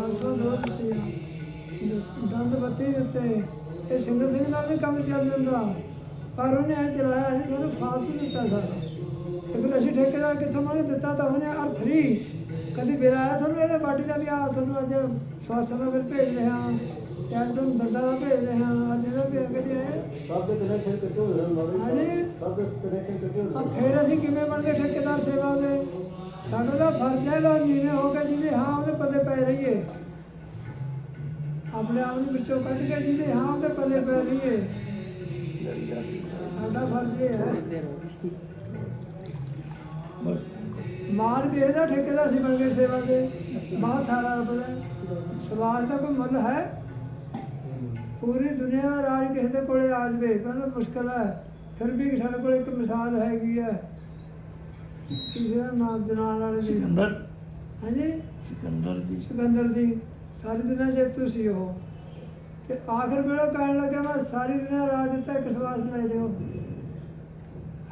400 ਦੋ ਦਿੱਤੀਆਂ ਦ- ਦੰਦ ਬੱਤੀ ਦਿੱਤੇ ਇਹ ਸਿੰਗਲ ਸਿੰਘ ਨਾਲ ਵੀ ਕੰਮ ਚੱਲ ਜਾਂਦਾ ਪਰ ਉਹਨੇ ਐ ਚਲਾਇਆ ਨਹੀਂ ਸਾਨੂੰ ਫਾਲਤੂ ਦਿੱਤਾ ਸਾਰਾ। ਤੇ ਫਿਰ ਅਸੀਂ ਠੇਕੇਦਾਰ ਕਿੱਥੋਂ ਮੰਗੇ ਦਿੱਤਾ ਤਾਂ ਉਹਨੇ ਆ ਫਰੀ ਕਦੀ ਬਿਲ ਆਇਆ ਤੁਹਾਨੂੰ ਇਹਦੇ ਬਾਡੀ ਦਾ ਵੀ? ਆ ਤੁਹਾਨੂੰ ਅੱਜ ਸਵਾਸਾਂ ਦਾ ਬਿਲ ਭੇਜ ਰਿਹਾ। ਤੇ ਅੱਜ ਤੁਹਾਨੂੰ ਦੰਦਾਂ ਦਾ ਭੇਜ ਰਿਹਾ। ਅੱਜ ਇਹਦਾ ਵੀ ਕਦੀ ਆਇਆ। ਸਭ ਦੇ ਕਨੈਕਸ਼ਨ ਹਨ ਮੌਲਵੀ ਹਾਂਜੀ। ਸਾਹਿਬ ਸਭ ਦੇ ਕਨੈਕਸ਼ਨ ਹੋਏ ਆ ਹਨ ਫਿਰ ਅਸੀਂ ਕਿਵੇਂ ਬਣ ਗਏ ਠੇਕੇਦਾਰ ਸੇਵਾ ਦੇ? ਸਾਡਾ ਤਾਂ ਫਰਜ਼ ਹੈ ਲੋ ਨੀਵੇਂ ਹੋ ਕੇ ਜਿਹਦੇ ਹਾਂ ਉਹਦੇ ਪੱਲੇ ਪੈ ਰਹੀਏ। ਆਪਣੇ ਆਪ ਨੂੰ ਵਿੱਚੋਂ ਕੱਢ ਕੇ ਜਿਹਦੇ ਹਾਂ ਉਹਦੇ ਪੱਲੇ ਪੈ ਰਹੀਏ। ਸਾਡਾ ਫਰਜ਼ ਇਹ ਹੈ। ਮਾਲ ਕਿਸੇ ਦਾ ਠੇਕੇਦਾਰ ਸੀ ਬਣ ਗਏ ਸੇਵਾ ਦੇ। ਮਾਲ ਸਾਰਾ ਰੱਬ ਦਾ ਹੈ। ਸਮਾਜ ਦਾ ਕੋਈ ਮੁੱਲ ਹੈ? ਪੂਰੀ ਦੁਨੀਆ ਦਾ ਰਾਜ ਕਿਸੇ ਦੇ ਕੋਲੇ ਆ ਜਵੇ, ਪਰ ਮੁਸ਼ਕਲ ਹੈ। ਫਿਰ ਵੀ ਸਾਡੇ ਕੋਲ ਇੱਕ ਮਿਸਾਲ ਹੈਗੀ ਹੈ। ਕਿਸੇ ਦਾ ਨਾਮ ਜਨਾਨ ਵਾਲੇ ਦੀ ਸਿਕੰਦਰ। ਹਾਂਜੀ? ਸਿਕੰਦਰ ਦੀ। ਸਿਕੰਦਰ ਦੀ। ਸਾਰੀ ਦੁਨੀਆ ਜੇਤੂ ਸੀ ਉਹ। ਤੇ ਆਖਰ ਵੇਲੇ ਕਹਿਣ ਲੱਗਾ ਮੈਂ ਸਾਰੀ ਦੁਨੀਆ ਰਾਜ ਦਿੱਤਾ ਇੱਕ ਸਵਾਸ ਲੈ ਦਿਓ।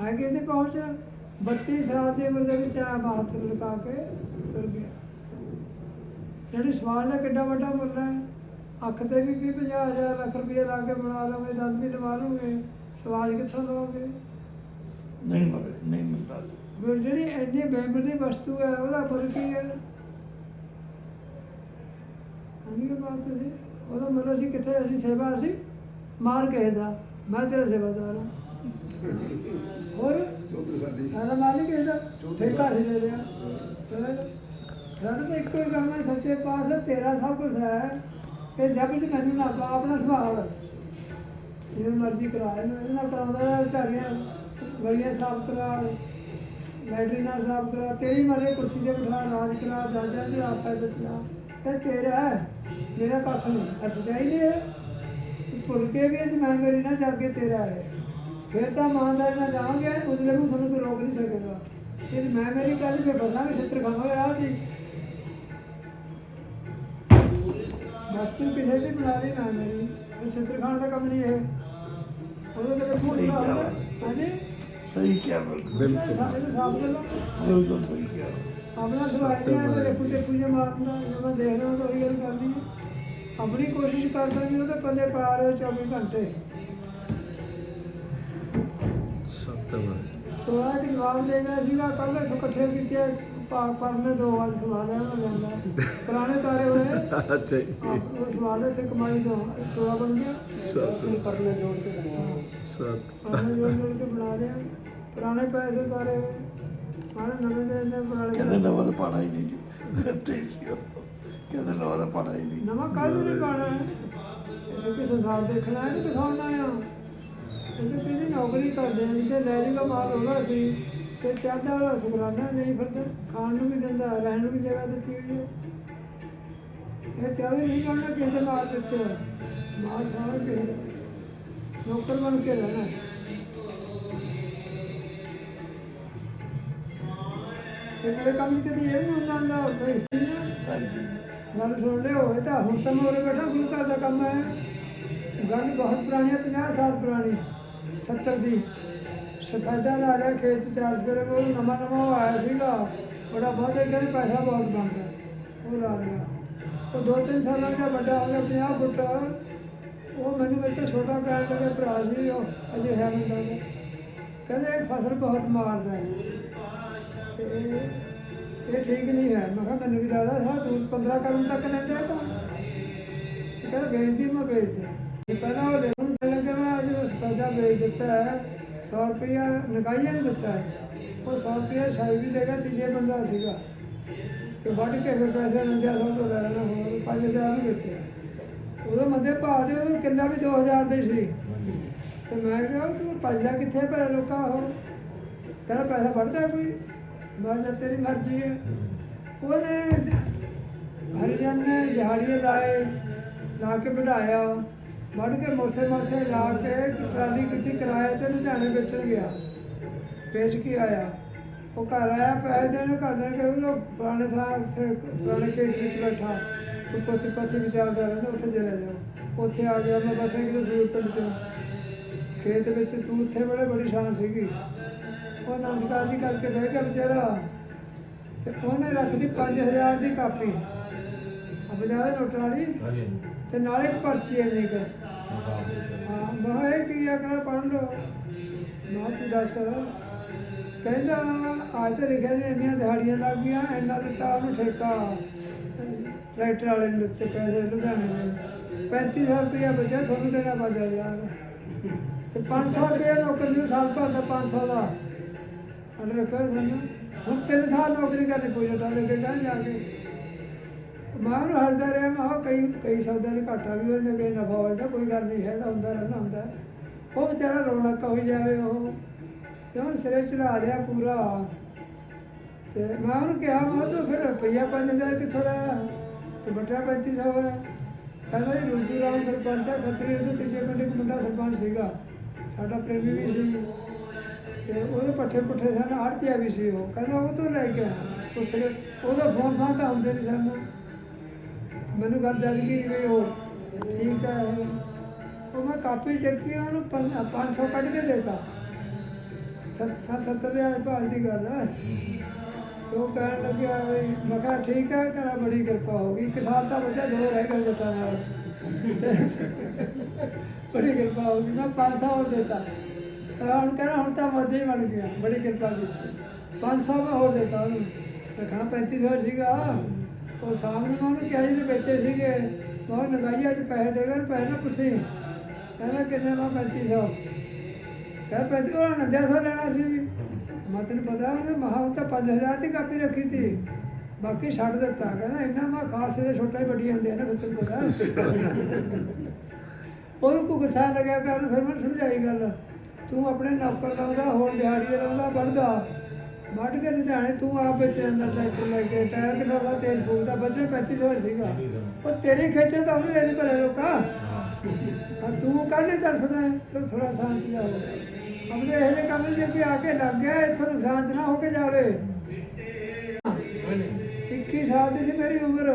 ਆਗੇ ਤੇ ਪਹੁੰਚ? 32 ਸਾਲ ਦੀ ਉਮਰ ਦੇ ਵਿੱਚ ਆ ਬਾਤ ਲੁਕਾ ਕੇ ਤੁਰ ਗਿਆ। ਜਿਹੜੀ ਸਵਾਲ ਦਾ ਕਿੱਡਾ ਵੱਡਾ ਮੁੱਲ ਹੈ ਅੱਖ ਤੇ ਵੀ 20 ਹਜ਼ਾਰ ਲੱਖ ਰੁਪਏ ਲਾ ਕੇ ਬਣਾ ਲਓਗੇ ਦੰਦ ਵੀ ਲਵਾ ਲਓਗੇ ਸਵਾਲ ਕਿੱਥੋਂ ਲਓਗੇ? ਨਹੀਂ ਨਹੀਂ ਮਿਲਦਾ। ਵੀ ਜਿਹੜੀ ਇੰਨੀ ਬੇਮੁੱਲੀ ਵਸਤੂ ਹੈ ਉਹਦਾ ਮੁੱਲ ਕੀ ਹੈ? ਅੰਨੀ ਬਾਤ ਤੁਸੀਂ? ਉਹਦਾ ਮੁੱਲ ਅਸੀਂ ਕਿੱਥੇ ਅਸੀਂ ਸੇਵਾ ਅਸੀਂ ਮਾਰ ਕੇ ਦਾ। ਮੈਂ ਤੇਰਾ ਸੇਵਾਦਾਰ ਹਾਂ। ਹੋਰ? ਚੌਧਰੀ ਸਾਡੀ। ਸਾਰਾ ਮਾਲਿਕ ਇਹਦਾ ਹੀ ਲੈ ਲਿਆ। ਸਾਡਾ ਤਾਂ ਇੱਕੋ ਹੀ ਕੰਮ ਹੈ ਸੱਚੇ ਪਾਤਸ਼ਾਹ ਤੇਰਾ ਸਭ ਕੁਝ ਹੈ। ਇਹ ਜਬ ਤੇ ਮੈਨੂੰ ਨਾ ਆਪਣਾ ਸੁਭਾਅ ਹੈ ਜਿਵੇਂ ਮਰਜ਼ੀ ਕਰਾ ਇਹਨੂੰ ਇਹਦੇ ਨਾਲ ਕਰਾਉਂਦਾ ਝਾੜੀਆਂ ਗਲੀਆਂ ਸਾਫ਼ ਕਰਾ। ਲੈਟਰੀਨਾਂ ਸਾਫ਼ ਕਰਾ ਤੇਰੀ ਮਰੇ ਕੁਰਸੀ ਤੇ ਬਿਠਾ ਰਾਜ ਕਰਾ ਜਾਜਾ ਚੜਾ ਪੈਦਲ ਚਲਾ ਇਹ ਤੇਰਾ ਹੈ ਮੇਰਾ ਕੱਖ ਨਹੀਂ ਅਸ ਚਾਹੀਦੀ ਹੈ। ਤੂੰ ਭੁੱਲ ਕੇ ਵੀ ਇਸ ਮੈਂ ਮੇਰੀ ਨਾ ਜਾਗੇ ਤੇਰਾ ਹੈ। ਫਿਰ ਤਾਂ ਇਮਾਨਦਾਰੀ ਨਾਲ ਜਾਵਾਂਗੇ ਉਸਲੇ ਨੂੰ ਤੁਹਾਨੂੰ ਕੋਈ ਰੋਕ ਨਹੀਂ ਸਕੇਗਾ। ਇਹ ਮੈਂ ਮੇਰੀ ਗੱਲ ਤੇ ਬਸਾਂਗੇ ਛਿੱਤਰ ਖਾਵਾਂਗੇ ਰਾਹ ਸੀ ਵਸਤੂ ਕਿਸੇ ਦੀ ਬਣਾ ਲਈ ਨਾ ਮੇਰੀ। ਇਹ ਛਿੱਤਰ ਖਾਣ ਦਾ ਕੰਮ ਨਹੀਂ ਇਹ। ਉਹਦੇ ਕਿਤੇ ਫੋਨ ਨਾ ਹਾਂਜੀ? ਸਹੀ ਕਿਹਾ ਬਿਲਕੁਲ। ਸਹੀ ਕਿਹਾ ਆਪਣਾ ਸਵਾਲ ਨਹੀਂ ਹੈ ਪੁੱਤੇ ਪੂਜੇ ਮਾਰਨਾ ਜਦੋਂ ਦੇਖਦਾ ਮੈਂ ਤਾਂ ਉਹੀ ਗੱਲ ਕਰਨੀ ਹੈ। ਆਪਣੀ ਕੋਸ਼ਿਸ਼ ਕਰਦਾ ਵੀ ਉਹਦੇ ਪੱਲੇ ਪਾ ਰਹੇ 24 ਘੰਟੇ। ਸਤਿਗੁਰ ਥੋੜਾ ਕਿ ਜਵਾਬ ਦੇ ਗਿਆ ਸੀਗਾ ਕੱਲ ਇੱਥੋਂ ਇਕੱਠੇ ਕੀਤੇ ਪਾ- ਪਰਨੇ ਦੋ ਵਾਰ ਸਵਾਲਿਆ ਮੈਂ ਲੈਂਦਾ ਪੁਰਾਣੇ ਤਾਰੇ ਹੋਏ। ਅੱਛਾ ਜੀ। ਆਪ ਉਹ ਸਵਾਲ ਇੱਥੇ ਕਮਾਈ ਦੋ ਸੋਲਾ ਬਣ ਗਿਆ। ਸਤ। ਪਰਨੇ ਜੋੜ ਕੇ ਬਣਾਇਆ। ਸਤ। ਪਰਨੇ ਜੋੜ ਜੋੜ ਕੇ ਬਣਾ ਲਿਆ। ਪੁਰਾਣੇ ਪੈਸੇ ਤਾਰੇ ਹੋਏ। ਮਾਰੇ ਨਵੇਂ ਦੇ ਦੇ ਪੁਰਾਣੇ ਕਹਿੰਦੇ ਨਵਾਂ ਤਾਂ ਪਾਣਾ ਹੀ ਨਹੀਂ। ਜੀ ਤੇ ਸੀ ਉਹ। ਕਹਿੰਦੇ ਨਵਾਂ ਤਾਂ ਪਾਣਾ ਹੀ ਨਹੀਂ। ਨਵਾਂ ਕਾਹਦੇ ਨਹੀਂ ਪਾਣਾ ਹੈ? ਇਹ ਕਿ ਸੰਸਾਰ ਦੇਖਣਾ ਹੈ ਕਿ ਦਿਖਾਉਣਾ ਇਹ ਤਾਂ ਕਿਹਦੀ ਨੌਕਰੀ ਕਰਦੇ ਆ ਜਿੱਤੇ ਲੈ ਜੂਗਾ ਮਾਲ ਹੋਗਾ ਸੀ ਤੇ ਚਾਹਦਾ ਵਾਲਾ ਸੁਗਰਾਨਾ ਨਹੀਂ ਫਿਰਦਾ ਖਾਣ ਨੂੰ ਵੀ ਦਿੰਦਾ ਰਹਿਣ ਨੂੰ ਵੀ ਜਗ੍ਹਾ ਦਿੱਤੀ ਹੋਈ ਹੈ। ਇਹ ਚਾਹੇ ਨਹੀਂ ਕਰਨਾ ਕਿਸੇ ਦੇ ਮਾਲ ਵਿੱਚ। ਮਾਲ ਸਾਰਾ ਕਿਸੇ ਨੌਕਰ ਬਣ ਕੇ ਰਹਿਣਾ। ਤੇ ਮੇਰੇ ਕੰਮ ਕਦੀ ਇਹ ਨਹੀਂ ਹੁੰਦਾ ਹੁੰਦਾ ਬਈ ਹਾਂਜੀ। ਗੱਲ ਸੁਣ ਲਿਓ ਇਹ ਤਾਂ ਹੁਣ ਤਾਂ ਮੈਂ ਉਰੇ ਬੈਠਾ ਗੁਰੂ ਘਰ ਦਾ ਕੰਮ ਹੈ। ਗੱਲ ਬਹੁਤ ਪੁਰਾਣੀ ਹੈ 50 ਸਾਲ ਪੁਰਾਣੀ। 70 ਦੀ। ਸਫੈਦਾ ਲਾ ਲਿਆ ਖੇਤ 'ਚ ਚਾਰ ਕਰੇ, ਉਹ ਨਵਾਂ ਨਵਾਂ ਉਹ ਆਇਆ ਸੀਗਾ। ਬੜਾ ਬਹੁਤ ਕਹਿੰਦੇ ਪੈਸਾ ਬਹੁਤ ਬਣਦਾ। ਉਹ ਲਾ ਲਿਆ। ਉਹ ਦੋ ਤਿੰਨ ਸਾਲਾਂ ਦਾ ਵੱਡਾ ਹੋ ਗਿਆ 50 ਫੁੱਟ। ਉਹ ਮੈਨੂੰ ਮੇਰੇ ਤੋਂ ਛੋਟਾ ਕਹਿਣ ਲੱਗਾ, ਭਰਾ ਜੀ ਉਹ ਅਜੇ ਹੈ ਮੁੰਡਾ ਜਿਹਾ। ਕਹਿੰਦੇ ਇਹ ਫਸਲ ਬਹੁਤ ਮਾਰਦਾ ਹੈ। ਇਹ ਠੀਕ ਨਹੀਂ ਹੈ। ਮੈਂ ਕਿਹਾ, ਮੈਨੂੰ ਵੀ ਲੱਗਦਾ, ਹਾਂ, ਤੂੰ 15 ਕਰਮ ਤੱਕ ਲੈਂਦੇ ਆ ਤਾਂ। ਕਹਿੰਦਾ, ਵੇਚਦੀ, ਮੈਂ ਵੇਚਦੇ। ਪਹਿਲਾਂ ਉਹ ਲੈ ਪੈਦਾ ਵੇਚ ਦਿੱਤਾ ਹੈ 100 ਰੁਪਇਆ ਨਕਾਈਆਂ ਨੂੰ ਦਿੱਤਾ ਹੈ। ਉਹ 100 ਰੁਪਇਆ ਸਾਈ ਵੀ ਦੇਗਾ ਤੀਜੇ ਬੰਦਾ ਸੀਗਾ। ਤੇ ਵੱਢ ਕੇ ਫਿਰ ਪੈਸੇ ਨੰਜਾ ਸੌ ਤੋਂ ਲੈ ਲੈਣਾ, ਹੋਰ 5000 ਨੂੰ ਵੇਚਿਆ। ਉਹਦੇ ਮੰਦੇ ਭਾਅ ਦੇ ਉਹ ਕਿੱਲਾ ਵੀ 2000 ਦੇ ਸੀ। ਤੇ ਮੈਂ ਕਿਹਾ, ਤੂੰ ਭੱਜਦਾ ਕਿੱਥੇ ਭਰੇ ਲੋਕਾਂ ਹੁਣ ਕਹਿੰਦਾ, ਪੈਸਾ ਵੱਢਦਾ ਕੋਈ? ਬਸ ਤੇਰੀ ਮਰਜ਼ੀ ਹੈ। ਉਹਨੇ ਹਰੀਜਨ ਨੇ ਦਿਹਾੜੀਏ ਲਾਏ, ਲਾ ਕੇ ਵਧਾਇਆ ਵੱਢ ਕੇ ਮੋਸੇ ਮਾਸੇ ਲਾ ਕੇ ਟਰਾਲੀ ਕੀਤੀ ਕਿਰਾਏ ਤੇ ਲੁਧਿਆਣੇ ਵੇਚਣ ਗਿਆ। ਵੇਚ ਕੇ ਆਇਆ? ਉਹ ਘਰ ਆਇਆ ਪੈਸੇ ਦੇਣ ਘਰ ਦੇ ਕੇ ਉਹ ਪੁਰਾਣੇ ਥਾਂ ਉੱਥੇ ਪੁਰਾਣੇ ਖੇਤ ਵਿੱਚ ਬੈਠਾ। ਉਹ ਪੋਤੀ ਪੋਤੀ ਵਿਚਾਰਦਾ ਰਹਿੰਦਾ ਉੱਥੇ ਚਲੇ ਜਾਓ ਉੱਥੇ ਆ ਗਿਆ ਮੈਂ ਬੈਠਾ ਕਿ ਦੂਰ ਪਿੰਡ ਚੋਂ। ਖੇਤ ਵਿੱਚ ਤੂੰ ਉੱਥੇ ਬੜੇ ਬੜੀ ਸ਼ਾਨ ਸੀਗੀ। ਉਹ ਨਮਸਕਾਰ ਜੀ ਕਰਕੇ ਬਹਿ ਗਿਆ ਵਿਚਾਰਾ। ਤੇ ਉਹਨੇ ਰੱਖਦੀ 5000 ਦੀ ਕਾਪੀ। ਆ ਬਜਾਰੇ ਨੋਟ ਵਾਲੀ। ਤੇ ਨਾਲ ਇੱਕ ਪਰਚੀ ਇੰਨੀ ਕੁ। ਹਿਸਾਬ ਦੇ ਦਿੱਤਾ। ਹਾਂ ਮੈਂ ਕੀ ਆ ਕਰ ਪੜ੍ਹ ਲਓ ਤੂੰ ਦੱਸ। ਕਹਿੰਦਾ, ਅੱਜ ਤੇ ਲਿਖਿਆ ਨੇ, ਇੰਨੀਆਂ ਦਿਹਾੜੀਆਂ ਲੱਗ ਗਈਆਂ, ਇੰਨਾ ਦਿੱਤਾ ਉਹਨੂੰ ਠੇਕਾ। ਟਰੈਕਟਰ ਵਾਲੇ ਨੂੰ ਦਿੱਤੇ ਪੈਸੇ ਲੁਧਿਆਣੇ ਦੇ। 3500 ਰੁਪਇਆ ਬਚਿਆ, ਤੁਹਾਨੂੰ ਦੇਣਾ ਬਾਜਾ ਯਾਰ। ਤੇ 500 ਰੁਪਇਆ ਨੌਕਰੀ ਦੇ ਸਾਲ ਭਰ ਦਾ 500 ਦਾ। ਅਗਰ ਰੱਖਿਆ ਸਾਨੂੰ ਹੁਣ 3 ਸਾਲ ਨੌਕਰੀ ਕਰਨੀ ਪਈ ਜਟਾ ਲੈ ਕਹਾਂ ਜਾ ਕੇ? ਮੈਂ ਉਹਨੂੰ ਹੱਸਦਾ ਰਿਹਾ, ਮੈਂ ਕਿਹਾ ਕਈ ਕਈ ਸੌਦਿਆਂ ਦੇ ਘਾਟਾ ਵੀ ਹੋ ਜਾਂਦਾ ਕਈ ਨਫਾ ਹੋ ਜਾਂਦਾ ਕੋਈ ਗੱਲ ਨਹੀਂ ਹੈ ਤਾਂ ਹੁੰਦਾ, ਰਹਿਣਾ ਹੁੰਦਾ। ਉਹ ਵਿਚਾਰਾ ਰੌਣਕ ਹੋਈ ਜਾਵੇ ਉਹ, ਤੇ ਉਹਨੂੰ ਸਿਰੇ ਚੜਾ ਲਿਆ ਪੂਰਾ। ਤੇ ਮੈਂ ਉਹਨੂੰ ਕਿਹਾ, ਮੈਂ ਕਿਹਾ ਤੂੰ ਫਿਰ ਰੁਪਈਆ 5000 ਕਿੱਥੋਂ ਲਿਆ ਤੇ ਬਟਿਆ 3500 ਹੈ ਕਹਿੰਦਾ ਜੀ ਰੁਜੂ ਰਾਮ ਸਰਪੰਚ ਆ, ਖੱਤਰੀ ਉਹਦੇ ਤੀਜੇ ਪਿੰਡ ਇੱਕ ਮੁੰਡਾ ਸਰਪੰਚ ਸੀਗਾ। ਸਾਡਾ ਪ੍ਰੇਮੀ ਵੀ ਸੀ। ਤੇ ਉਹਦੇ ਪੱਠੇ ਪੁੱਠੇ ਸਨ, ਆੜਤੀਆ ਵੀ ਸੀ ਉਹ। ਕਹਿੰਦਾ ਉਹ ਤੋਂ ਲੈ ਕੇ ਆਇਆ। ਤੂੰ ਉਹਦਾ ਫੋਨ ਫਾਨ ਤਾਂ ਹੁੰਦੇ ਨਹੀਂ ਸਾਨੂੰ। ਮੈਨੂੰ ਗੱਲ ਦੱਸ ਗਈ ਵੀ ਉਹ ਠੀਕ ਹੈ ਉਹ ਮੈਂ ਕਾਪੀ ਚੱਕੀ ਉਹਨੂੰ 500 ਕੱਢ ਕੇ ਦੇਤਾ। ਸੱਤ ਸੱਤਰ ਦੇ ਆਸ ਪਾਸ ਦੀ ਗੱਲ ਹੈ। ਉਹ ਕਹਿਣ ਲੱਗਿਆ ਵੀ, ਮੈਂ ਕਿਹਾ ਠੀਕ ਹੈ ਕਰਾ ਬੜੀ ਕਿਰਪਾ ਹੋ ਗਈ। ਇੱਕ ਸਾਲ ਤਾਂ ਬਸਿਆ ਦੋ ਰਹਿ ਗਏ ਜੱਟਾਂ ਨਾਲ। ਬੜੀ ਕਿਰਪਾ ਹੋ ਗਈ, ਮੈਂ 500 ਹੋਰ ਦੇਤਾ। ਹੁਣ ਕਹਿੰਦਾ ਹੁਣ ਤਾਂ ਮੋਦੀ ਬਣ ਗਿਆ, ਬੜੀ ਕਿਰਪਾ ਕੀਤੀ। 500 ਮੈਂ ਹੋਰ ਦੇਤਾ ਉਹਨੂੰ। ਰੱਖਣਾ 3500 ਸੀਗਾ। ਉਹ ਸਾਹਮਣੇ ਮੈਂ ਉਹਨੂੰ ਕਿਹਾ ਜੀ ਵੇਚੇ ਸੀਗੇ, ਬਹੁਤ ਨਗਾਈਆ ਚ ਪੈਸੇ ਦੇ ਗਏ ਪੈਸੇ ਨਾ ਪੁੱਛੀ। ਕਹਿੰਦਾ ਕਿੰਨੇ ਮੈਂ 3500 ਕਹਿ ਪੈਂਤੀ ਉਹ ਨੰਜਾ ਸੌ ਲੈਣਾ ਸੀ। ਮੈਂ ਤੈਨੂੰ ਪਤਾ, ਉਹਨੇ ਮਹਾ ਉਹ ਤਾਂ 5000 ਦੀ ਕਾਪੀ ਰੱਖੀ ਤੀ। ਬਾਕੀ ਛੱਡ ਦਿੱਤਾ। ਕਹਿੰਦਾ ਇੰਨਾ ਮੈਂ ਖਾਸ ਦੇ ਛੋਟੇ ਵੱਡੀ ਹੁੰਦੇ ਆ ਫਿਰ ਤੈਨੂੰ ਪਤਾ। ਉਹਨੂੰ ਕੋ ਗੁੱਸਾ ਲੱਗਿਆ ਕਰ ਫਿਰ ਮੈਂ ਸਮਝਾਈ ਗੱਲ। ਤੂੰ ਆਪਣੇ ਨੌਕਰ ਲਾਉਂਦਾ, ਹੋਰ ਦਿਹਾੜੀ ਲਾਉਂਦਾ ਵੱਢਦਾ ਵੱਢ ਕੇ ਲੁਧਿਆਣੇ ਤੂੰ ਆਪ ਵਿੱਚ ਜਾਂਦਾ ਟਰੈਕਟਰ ਲੈ ਕੇ ਟਾਇਰ ਕੇ ਸਾਰਾ ਤੇਲ ਫੂਕਦਾ ਬਚੇ 3500 ਸੀਗਾ। ਉਹ ਤੇਰੀ ਖੇਚਲ ਤਾਂ ਉਹਨੇ ਲੈਣੀ ਭਲੇ ਲੋਕਾਂ। ਆ ਤੂੰ ਕਾਹਨੇ ਹੈ? ਤੂੰ ਥੋੜਾ ਸ਼ਾਂਤ ਜਾ ਹੋ ਆਪਣੇ ਇਹ ਜਿਹੇ ਕੰਮ ਜੇ ਕੋਈ ਆ ਕੇ ਲੱਗ ਗਿਆ ਇੱਥੋਂ ਨੁਕਸਾਨ ਨਾ ਹੋ ਕੇ ਜਾਵੇ। 21 ਸਾਲ ਦੀ ਸੀ ਮੇਰੀ ਉਮਰ।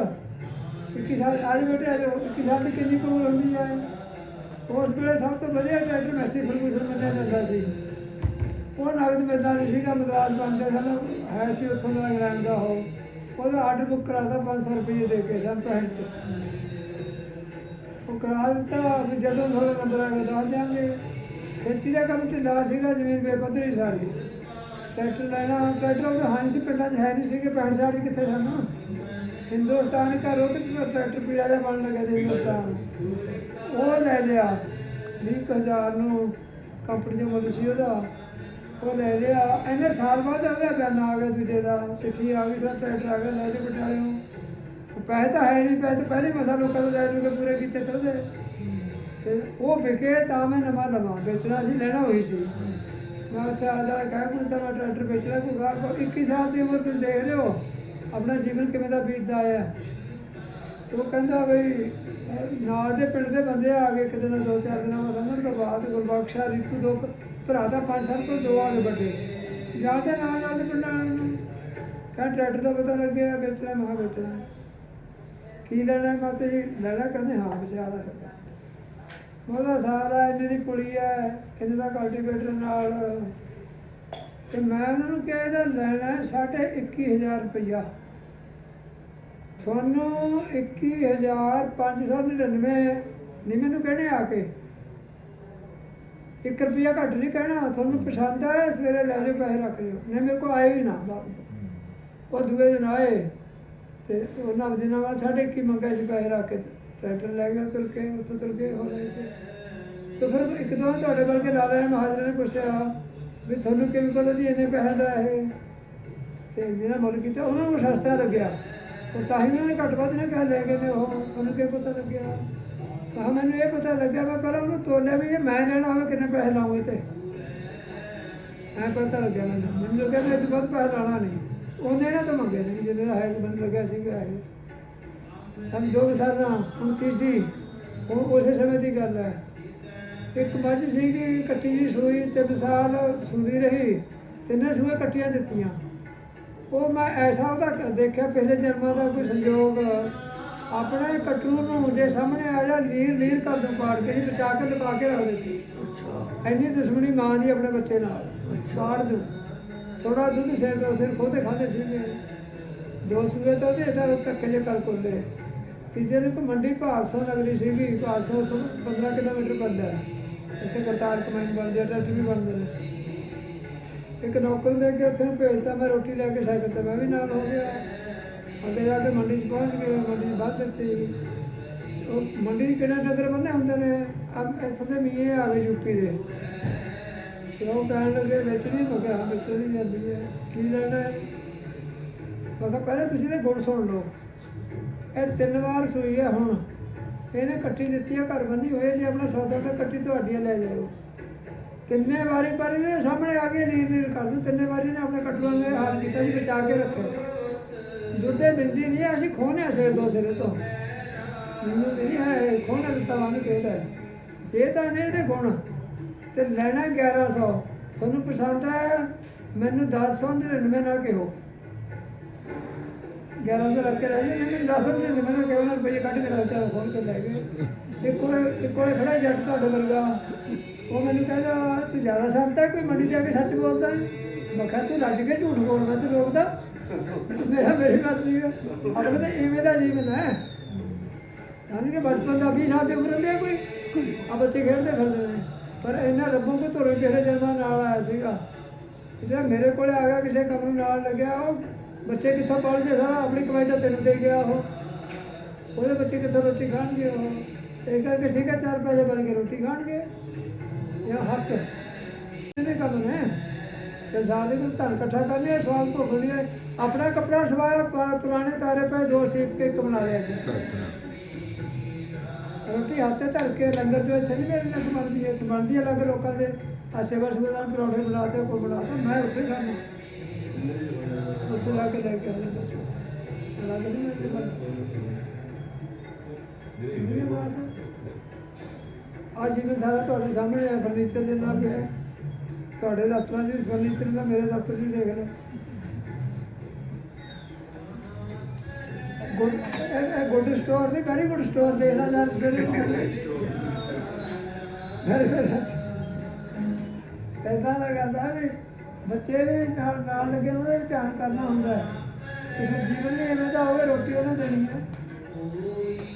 21 ਸਾਲ ਅੱਜ ਬੇਟੇ ਆ ਜਾਓ 21 ਸਾਲ ਦੀ ਕਿੰਨੀ ਉਮਰ ਹੁੰਦੀ ਹੈ? ਉਸ ਵੇਲੇ ਸਭ ਤੋਂ ਵਧੀਆ ਡਾਕਟਰ ਮੈਸੀ ਫਰਗੂਸਨ ਮੰਨਿਆ ਜਾਂਦਾ ਸੀ। ਉਹ ਨਗਦ ਮਿਲਦਾ ਨਹੀਂ ਸੀਗਾ ਮਦਰਾਸ ਬਣਦੇ ਸਨ ਹੈ ਸੀ ਉੱਥੋਂ ਦਾ ਇੰਗਲੈਂਡ ਦਾ ਹੋ ਉਹਦਾ ਆਰਡਰ ਬੁੱਕ ਕਰਾਤਾ 500 ਰੁਪਏ ਦੇ ਕੇ ਸਨ ਪੈਂਟ 'ਚ ਉਹ ਕਰਾ ਦਿੱਤਾ, ਵੀ ਜਦੋਂ ਥੋੜਾ ਨੰਬਰ ਆ ਗਿਆ, ਦੱਸ ਦਿਆਂਗੇ। ਖੇਤੀ ਦਾ ਕੰਮ ਢਿੱਲਾ ਸੀਗਾ, ਜ਼ਮੀਨ ਬੇਪੱਧਰੀ ਸਾਰੀ। ਟਰੈਕਟਰ ਲੈਣਾ, ਟਰੈਕਟਰ ਉਹਦੇ ਹਾਂ ਸੀ ਪਿੰਡਾਂ 'ਚ ਹੈ ਨਹੀਂ ਸੀਗੇ ਪੈਣ ਸਾੜੀ ਕਿੱਥੇ ਸਨ ਹਿੰਦੁਸਤਾਨ ਘਰ ਉਹ ਤੇ ਟਰੈਕਟਰ ਪੀੜਾ ਦਾ ਬਣ ਲੱਗਾ ਤੇ ਹਿੰਦੁਸਤਾਨ। ਉਹ ਲੈ ਲਿਆ 20000 ਨੂੰ, ਕੰਪਨੀ 'ਚ ਮੁੱਲ ਸੀ ਉਹਦਾ। ਉਹ ਲੈ ਲਿਆ। ਇਹਨੇ ਸਾਲ ਬਾਅਦ ਉਹਦਾ ਬਿਆਨ ਆ ਗਿਆ ਦੂਜੇ ਦਾ। ਚਿੱਠੀ ਆ ਗਈ ਤਾਂ ਟਰੈਕਟਰ ਆ ਗਿਆ ਲੈ ਕੇ ਬਟਾਲਿਓ ਪੈਸੇ ਤਾਂ ਹੈ ਨਹੀਂ, ਪੈਸੇ ਪਹਿਲੇ ਮਸਾ ਲੋਕਾਂ ਤੋਂ ਲੈ ਲੂ ਕੇ ਪੂਰੇ ਕੀਤੇ ਚਲਦੇ ਤੇ ਉਹ ਵਿਕੇ ਤਾਂ ਮੈਂ ਨਵਾਂ ਲਵਾਂ, ਵੇਚਣਾ ਸੀ, ਲੈਣਾ ਹੋਈ ਸੀ। ਮੈਂ ਉੱਥੇ ਆਲੇ ਦੁਆਲੇ ਕਹਿ ਕੋਈ ਤਾਂ ਮੈਂ ਟਰੈਕਟਰ ਵੇਚਣਾ, ਕੋਈ ਗਾਹਕ ਕੋਲ 21 ਸਾਲ ਦੀ ਉਮਰ ਤੁਸੀਂ ਦੇਖ ਰਹੇ ਹੋ, ਆਪਣਾ ਜੀਵਨ ਕਿਵੇਂ ਦਾ ਬੀਤਦਾ ਆਇਆ ਉਹ ਕਹਿੰਦਾ ਬਈ ਨਾਲ ਦੇ ਪਿੰਡ ਦੇ ਬੰਦੇ ਆ ਗਏ, ਇੱਕ ਦਿਨ, ਦੋ ਚਾਰ ਦਿਨਾਂ ਬਾਅਦ ਲੰਘਣ ਤੋਂ ਬਾਅਦ ਗੁਰਬਖਸ਼ਾ, ਰਿਤੂ ਦੋ ਭਰਾ ਦਾ ਪੰਜ ਸਾਲ ਕੋਲ ਦੋ ਆ ਗਏ ਵੱਡੇ ਜਾਂਦੇ ਨਾਲ ਨਾਲ ਦੇ ਪਿੰਡ ਵਾਲਿਆਂ ਨੂੰ। ਕਹਿੰਦਾ ਟਰੈਕਟਰ ਦਾ ਪਤਾ ਲੱਗਿਆ, ਵੇਚਣਾ, ਮਹਾ ਵੇਚਣਾ। ਕੀ ਲੈਣਾ ਮਾਤੇ ਜੀ? ਲੈਣਾ ਕਹਿੰਦੇ ਹਾਂ, ਵਿਚਾਰਾ ਉਹਦਾ ਸਾਰਾ ਇਹਨੇ ਦੀ ਕੁੜੀ ਹੈ ਇਹਨੇ ਦਾ ਕਲਟੀਵੇਟਰ ਨਾਲ। ਤੇ ਮੈਂ ਉਹਨਾਂ ਨੂੰ ਕਿਹਾ, ਇਹਦਾ ਲੈਣਾ ਹੈ ਸਾਢੇ 21000 ਰੁਪਇਆ ਤੁਹਾਨੂੰ 21599 ਨਹੀਂ ਮੈਨੂੰ ਕਹਿਣੇ ਆ ਕੇ। 1 ਰੁਪਿਆ ਘੱਟ ਨਹੀਂ ਕਹਿਣਾ ਤੁਹਾਨੂੰ ਪਸੰਦ ਹੈ ਸਵੇਰੇ ਲੈ ਜਾਓ ਪੈਸੇ ਰੱਖ ਲਿਓ। ਨਹੀਂ ਮੇਰੇ ਕੋਲ ਆਏ ਵੀ ਨਾ ਵਿੱਚ। ਉਹ ਦੂਏ ਦਿਨ ਆਏ ਤੇ ਉਹਨਾਂ ਦਿਨਾਂ ਬਾਅਦ ਸਾਡੇ ਕੀ ਮੰਗਿਆ ਸੀ ਪੈਸੇ ਰੱਖ ਕੇ ਟਰੈਕਟਰ ਲੈ ਗਿਆ ਤੁਰ ਕੇ ਉੱਥੋਂ ਤੁਰ ਕੇ ਹੋ ਰਹੇ ਤੇ ਤੇ ਫਿਰ ਇੱਕ ਦੋ ਤੁਹਾਡੇ ਵਰਗੇ ਲਾਲੇ ਮਹਾਜਰ ਨੇ ਪੁੱਛਿਆ ਵੀ ਤੁਹਾਨੂੰ ਕਿਵੇਂ ਪਤਾ ਜੀ ਇੰਨੇ ਪੈਸੇ ਦਾ ਇਹ? ਤੇ ਜਿਹਨਾਂ ਮੁੱਲ ਕੀਤਾ ਉਹਨਾਂ ਨੂੰ ਸਸਤਾ ਲੱਗਿਆ। ਉਹ ਤਾਂ ਹੀ ਉਹਨਾਂ ਨੇ ਘੱਟ ਵੱਧ ਨੇ ਕਿਹਾ ਲੈ ਕੇ ਤੇ ਉਹ ਤੁਹਾਨੂੰ ਕੀ ਪਤਾ ਲੱਗਿਆ? ਤਾਂ ਮੈਨੂੰ ਇਹ ਪਤਾ ਲੱਗਿਆ ਮੈਂ ਪਹਿਲਾਂ ਉਹਨੂੰ ਤੋਲਿਆ ਵੀ ਇਹ ਮੈਂ ਲੈਣਾ ਹੋਵੇ, ਕਿੰਨੇ ਪੈਸੇ ਲਾਉਂਗੇ ਤੇ। ਐ ਪਤਾ ਲੱਗਿਆ ਮੈਨੂੰ। ਮੈਨੂੰ ਲੱਗਿਆ ਮੈਂ ਇਹ ਤੋਂ ਪੈਸੇ ਲਾਣਾ ਨਹੀਂ। ਉਹਨੇ ਨਾ ਤਾਂ ਮੰਗੇ ਨਹੀਂ ਜਿਹਨੇ ਦਾ ਹੈ ਲੱਗਿਆ ਸੀ ਇਹ ਹਮ ਦੋ ਸਾਲਾਂ, ਹੁਣ ਤੀਜੀ। ਉਹ ਉਸੇ ਸਮੇਂ ਦੀ ਗੱਲ ਹੈ। ਇੱਕ ਮੱਝ ਸੀਗੀ ਕੱਟੀ ਜੀ ਸੂਈ, ਤਿੰਨ ਸਾਲ ਸੂਦੀ ਰਹੀ, ਤਿੰਨੇ ਸੂਏ ਕੱਟੀਆਂ ਦਿੱਤੀਆਂ। ਉਹ ਮੈਂ ਐਸਾ ਉਹਦਾ ਦੇਖਿਆ ਪਹਿਲੇ ਜਨਮਾਂ ਦਾ ਕੋਈ ਸੰਜੋਗ ਆਪਣੇ ਕਟਰੂ ਨੂੰ ਜੇ ਸਾਹਮਣੇ ਆ ਜਾ ਲੀਰ ਲੀਰ ਕਰ ਦੋ ਪਾੜ ਕੇ ਜੀ ਬਚਾ ਕੇ ਲਗਾ ਕੇ ਰੱਖ ਦਿੱਤੀ ਅੱਛਾ। ਇੰਨੀ ਦੁਸ਼ਮਣੀ ਮਾਂ ਦੀ ਆਪਣੇ ਬੱਚੇ ਨਾਲ। ਛਾੜ ਦੂ। ਥੋੜਾ ਦੁੱਧ ਸਿਰ ਤੋਂ ਸਿਰ ਖੋਦੇ ਖਾਂਦੇ ਸੀਗੇ ਦੋ ਸੂਏ ਤੋਂ ਉਹਦੇ ਤਾਂ ਧੱਕੇ ਜੇ ਕਰ ਕੋਲੇ ਕਿਸੇ ਨੂੰ ਇੱਕ ਮੰਡੀ ਭਾਸੋਂ ਲੱਗਦੀ ਸੀਗੀ ਭਾਸੋਂ ਤੋਂ 15 ਕਿਲੋਮੀਟਰ ਪੈਂਦਾ ਹੈ। ਇੱਥੇ ਕਰਤਾਰ ਕਮਾਈਨ ਬਣਦੀ ਹੈ ਟਰੱਕ ਵੀ ਬਣਦੇ ਨੇ। ਇੱਕ ਨੌਕਰ ਦੇ ਕੇ ਉੱਥੇ ਨੂੰ ਭੇਜਤਾ ਮੈਂ ਰੋਟੀ ਲੈ ਕੇ ਸਾਈਕਲ ਤੇ ਮੈਂ ਵੀ ਨਾਲ ਹੋ ਗਿਆ। ਅੱਗੇ ਜਾ ਕੇ ਮੰਡੀ 'ਚ ਪਹੁੰਚ ਗਏ, ਮੰਡੀ 'ਚ ਵੱਧ ਦਿੱਤੀ। ਉਹ ਮੰਡੀ 'ਚ ਕਿਹੜੇ ਨਗਰ ਬੰਨੇ ਹੁੰਦੇ ਨੇ? ਅਬ ਇੱਥੋਂ ਦੇ ਮੀਏ ਆ ਗਏ ਯੂਪੀ ਦੇ। ਤੇ ਉਹ ਕਹਿਣ ਲੱਗੇ ਵੇਚਣੀ ਮੈਂ ਕਿਹਾ, ਹਾਂ ਵੇਚਣੀ ਜਾਂਦੀ ਹੈ। ਕੀ ਲੈਣਾ ਹੈ? ਮੈਂ ਕਿਹਾ, ਪਹਿਲੇ ਤੁਸੀਂ ਇਹਦੇ ਗੁਣ ਸੁਣ ਲਓ। ਇਹ ਤਿੰਨ ਵਾਰ ਸੂਈ ਹੈ ਹੁਣ। ਇਹਨੇ ਕੱਟੀ ਦਿੱਤੀ ਹੈ ਘਰ ਬੰਨੀ ਹੋਏ ਜੇ ਆਪਣਾ ਸੌਦਾ ਤਾਂ ਕੱਟੀ ਤੁਹਾਡੀਆਂ ਲੈ ਜਾਓ ਤਿੰਨੇ ਵਾਰੀ ਪਰ ਇਹਦੇ ਸਾਹਮਣੇ ਆ ਕੇ ਨੀਰ ਨੀਰ ਕਰ ਦੂ ਤਿੰਨੇ ਵਾਰੀ ਨੇ ਆਪਣੇ ਕਟੂਆਂ ਨੂੰ ਹਾਲ ਕੀਤਾ ਜੀ, ਬਚਾ ਕੇ ਰੱਖਿਆ। ਦੁੱਧੇ ਦਿੰਦੀ ਨਹੀਂ ਹੈ, ਅਸੀਂ ਖੋਹਨੇ ਸਿਰ ਤੋਂ ਸਿਰੇ ਤੋਂ। ਮੈਨੂੰ ਨਹੀਂ ਹੈ ਖੋਹਣਾ ਦਿੱਤਾ ਵਾਂ ਕਿਹਦਾ ਇਹ ਤਾਂ ਨੇ ਇਹਦੇ ਗੁਣ। ਤੇ ਲੈਣਾ 1100 ਤੁਹਾਨੂੰ ਪਸੰਦ ਹੈ? ਮੈਨੂੰ 1099 ਨਾ ਕਿਹੋ। 1100 ਰੱਖ ਕੇ ਰਹਿ ਜੀ ਮੈਨੂੰ 1099 ਨਾ ਕਿਹੋ ਨਾ ਰੁਪਏ ਕੱਢ ਕੇ ਰੱਖ ਕੇ ਖੋਲ ਕੇ ਲੈ ਗਏ। ਇੱਕ ਕੋਲੇ ਇੱਕ ਕੋਲੇ ਖੜਾ ਜੱਟ ਤੁਹਾਡੇ ਵਰਗਾ। ਉਹ ਮੈਨੂੰ ਕਹਿੰਦਾ ਤੂੰ ਜ਼ਿਆਦਾ ਸੰਤਾ ਕੋਈ ਮੰਡੀ ਜਾ ਕੇ ਸੱਚ ਬੋਲਦਾ ਹੈ? ਮੈਂ ਕਿਹਾ ਤੂੰ ਰੱਜ ਕੇ ਝੂਠ ਬੋਲਦਾ ਤੇ। ਰੋਕਦਾ ਮੇਰਾ ਮੇਰੀ ਮਰਜ਼ੀ ਹੈ ਆਪਣੇ ਤਾਂ ਇਵੇਂ ਦਾ ਜੀਵਨ ਹੈ। ਯਾਨੀ ਕਿ ਬਚਪਨ ਦਾ 20 ਸਾਲ ਦੀ ਉਮਰ ਹੁੰਦੀ ਕੋਈ? ਆ ਬੱਚੇ ਖੇਡਦੇ ਫਿਰਦੇ ਨੇ। ਪਰ ਇਹਨਾਂ ਰੱਬੋਂ ਕੋ ਤੁਰੇ ਪਿਛਲੇ ਜਨਮਾਂ ਨਾਲ ਆਇਆ ਸੀਗਾ। ਜਿਹੜਾ ਮੇਰੇ ਕੋਲ ਆ ਗਿਆ, ਕਿਸੇ ਕੰਮ ਨੂੰ ਨਾਲ ਲੱਗਿਆ, ਉਹ ਬੱਚੇ ਕਿੱਥੋਂ ਪੜ ਜੇ ਸਾਰਾ ਆਪਣੀ ਕਮਾਈ ਤਾਂ ਤੈਨੂੰ ਦੇ ਗਿਆ ਉਹ। ਉਹਦੇ ਬੱਚੇ ਕਿੱਥੋਂ ਰੋਟੀ ਖਾਣਗੇ ਉਹ? ਇਹ ਕਰਕੇ ਠੀਕ ਹੈ ਚਾਰ ਪੈਸੇ ਬਣ ਕੇ ਰੋਟੀ ਖਾਣਗੇ। ਇਹ ਹੱਕ। ਇਹਦੇ ਕੰਮ ਨੇ। ਸੰਸਾਰ ਦੇ ਕੋਈ ਧਨ ਇਕੱਠਾ ਕਰਨੀ ਸਵਾਲ ਭੋਗਣੀ ਹੈ ਆਪਣਾ ਕਪੜਾ ਸਵਾਇਆ ਪ- ਪੁਰਾਣੇ ਤਾਰੇ ਪਏ ਦੋ ਸੀਪ ਕੇ ਕਮਲਾ ਲਿਆ ਜੀ। ਸਤਨਾਮ। ਰੋਟੀ ਹੱਥੇ ਧਰ ਕੇ ਲੰਗਰ ਚੋਂ ਇੱਥੇ ਨਹੀਂ ਮੇਰੇ ਲੱਗ ਬਣਦੀ ਹੈ ਬਣਦੀ ਹੈ ਅਲੱਗ ਲੋਕਾਂ ਦੇ। ਆ ਸੇਵਾ ਸੁਬੇਦਾਰ ਪਰੌਂਠੇ ਬਣਾਤੇ ਕੋਈ ਬਣਾਤਾ ਮੈਂ ਉੱਥੇ ਖਾਣਾ ਉੱਥੇ ਜਾ ਕੇ ਲੈ ਕੇ ਆਉਣਾ ਦੱਸੋ ਅਲੱਗ ਨਹੀਂ ਮੈਂ ਬਣਦਾ ਇਹ ਬਾਤ ਹੈ। ਅੱਜ ਜਿਵੇਂ ਸਾਰਾ ਤੁਹਾਡੇ ਸਾਹਮਣੇ ਹੈ ਫਰਨੀਚਰ ਦੇ ਨਾਲ ਹੈ। ਤੁਹਾਡੇ ਦਫ਼ਤਰਾਂ 'ਚ ਫਰਨੀਚਰ ਦਾ, ਮੇਰੇ ਦਫ਼ਤਰ 'ਚ ਵੀ ਦੇਖ ਲਓ। ਗੁੱਡ, ਇਹ ਗੁੱਡ ਸਟੋਰ ਨਹੀਂ ਵੈਰੀ ਗੁੱਡ ਸਟੋਰ ਦੇਖਣਾ ਜਾਂ ਵੈਰੀ ਇਦਾਂ ਦਾ ਕਰਦਾ ਵੀ ਬੱਚੇ ਵੀ ਨਾਲ ਨਾਲ ਲੱਗੇ ਉਹਨਾਂ ਦਾ ਧਿਆਨ ਕਰਨਾ ਹੁੰਦਾ ਹੈ। ਤੇ ਫਿਰ ਜੀਵਨ ਵੀ ਐਵੇਂ ਦਾ ਹੋਵੇ, ਰੋਟੀ ਉਹਨੇ ਦੇਣੀ ਹੈ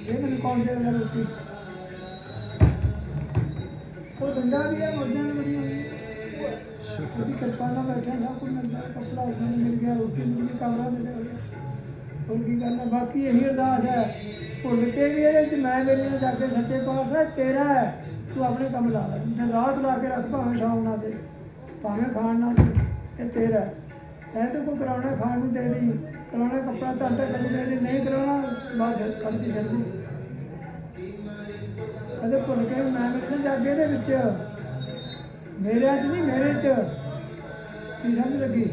ਇਹ ਮੈਨੂੰ ਕੌਣ ਦੇਗਾ ਰੋਟੀ? ਉਹ ਦੰਦਾ ਵੀ ਹੈ ਮੁਰਦਿਆਂ ਨੂੰ ਬੜੀ ਹੋਈ ਉਹਦੀ ਕਿਰਪਾ ਨਾਲ ਬੈਠਾ ਨਾ ਕੋਈ ਮਿਲਦਾ ਕੱਪੜਾ ਉਸਨੂੰ ਮਿਲ ਗਿਆ, ਰੋਟੀ ਮਿਲ ਗਈ ਕਮਰਾ ਮਿਲ ਗਿਆ। ਹੋਰ ਕੀ ਕਰਨਾ, ਬਾਕੀ ਇਹੀ ਅਰਦਾਸ ਹੈ। ਭੁੱਲ ਕੇ ਵੀ ਇਹਦੇ ਚ ਮੈਂ ਮੇਰੇ ਨਾਲ ਜਾ ਕੇ ਸੱਚੇ ਪਾਤਸ਼ਾਹ ਤੇਰਾ ਹੈ, ਤੂੰ ਆਪਣੇ ਕੰਮ ਲਾ ਲੈ। ਦਿਨ ਰਾਤ ਲਾ ਕੇ ਰੱਖ ਭਾਵੇਂ ਸ਼ਾਮ ਨਾ ਦੇ, ਭਾਵੇਂ ਖਾਣ ਨਾ ਦੇ ਤੇਰਾ ਹੈ। ਤਾਂ ਕੋਈ ਕਰਾਉਣਾ ਖਾਣ ਨੂੰ ਦੇ ਰਹੀ ਕਰਾਉਣਾ ਕੱਪੜਾ ਤੁਹਾਡੇ ਕੋਲ ਦੇ ਦੀ, ਨਹੀਂ ਕਰਾਉਣਾ ਬਾਹਰ ਕੱਢਦੀ ਛੱਡਦੀ ਕਦੇ ਭੁੱਲ ਕੇ ਮੈਂ ਮੇਰੇ ਨਾਲ ਜਾਗੇ ਦੇ ਵਿੱਚ, ਮੇਰੇ ਚ ਨਹੀਂ, ਮੇਰੇ ਚ। ਕੀ ਸਮਝ ਲੱਗੀ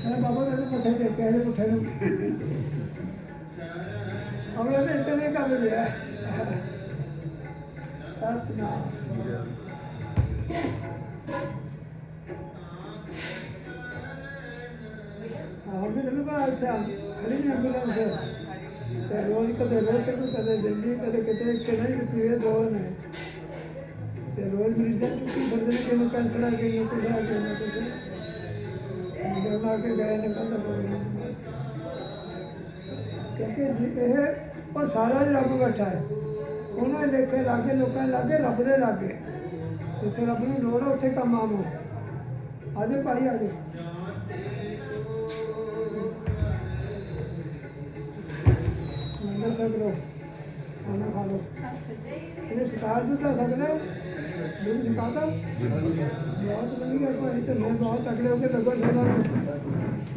ਅਰੇ ਬਾਬਾ ਤੇਰੇ ਪੁੱਠੇ ਤੇ ਕਹਿ ਪੁੱਠੇ ਨੂੰ ਅਗਲੇ ਨੇ ਇਤਨੇ ਕਰ ਲਿਆ ਸਤਨਾਮ ਹੁਣ ਵੀ ਤੈਨੂੰ ਬਾਹਰ ਅੱਛਾ ਖੜੀ ਨਹੀਂ ਐਂਬੂਲੈਂਸ ਤੇ ਰੋਜ਼ ਕਦੇ ਰੋਜ਼ ਤੇ ਕਦੇ ਦਿੱਲੀ ਕਦੇ ਕਿਤੇ ਕਿ ਨਹੀਂ ਕਿਤੇ ਇਹ ਦੋ ਨੇ ਤੇ ਰੋਜ਼ ਫਿਰਦੇ ਨੇ ਕਿਵੇਂ ਕੈਂਸਰ ਆ ਗਈ ਕੁਝ ਆ ਗਿਆ ਕੁਝ ਜਦੋਂ ਕੇ ਗਏ ਨੇ ਕਹਿੰਦਾ ਕਿਉਂਕਿ ਜੀ ਇਹ ਉਹ ਸਾਰਾ ਹੀ ਰੱਬ ਬੈਠਾ ਹੈ, ਉਹਨਾਂ ਲੇਖੇ ਲਾਗੇ ਲੋਕਾਂ ਲਾਗੇ ਰੱਬ ਦੇ ਲਾਗੇ। ਜਿੱਥੇ ਰੱਬ ਨੂੰ ਲੋੜ ਹੈ ਉੱਥੇ ਕੰਮ ਆਵੋ ਆਜੇ ਭਾਈ ਆਜੇ ਮੰਦਰ ਸਭ ਲੋ ਖਾਣਾ ਖਾ ਲੋ ਇਹਨੇ ਸਿਖਾ ਦਿੱਤਾ ਸਕਦਾ ਦੁੱਧ ਸਿਖਾਤਾ? ਬਹੁਤ ਵਧੀਆ ਭਾਈ ਤੇ ਮੈਂ ਬਹੁਤ ਤਕੜੇ ਹੋ ਕੇ ਲੱਗੋ ਸਦਾ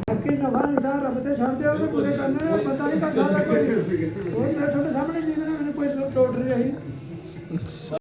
ਬਾਕੀ ਨਵਾਂ ਇਨਸਾਨ ਰੱਬ ਤੇ ਛੱਡ ਦਿਓ ਪੂਰੇ ਕਰਨੇ ਪਤਾ ਨਹੀਂ ਕਰ ਸਕਦਾ ਕੋਈ। ਹੋਰ ਮੇਰੇ ਤੁਹਾਡੇ ਸਾਹਮਣੇ ਜੀਵਨ ਮੈਨੂੰ ਕੋਈ ਟੋਟ ਨਹੀਂ ਰਹੀ।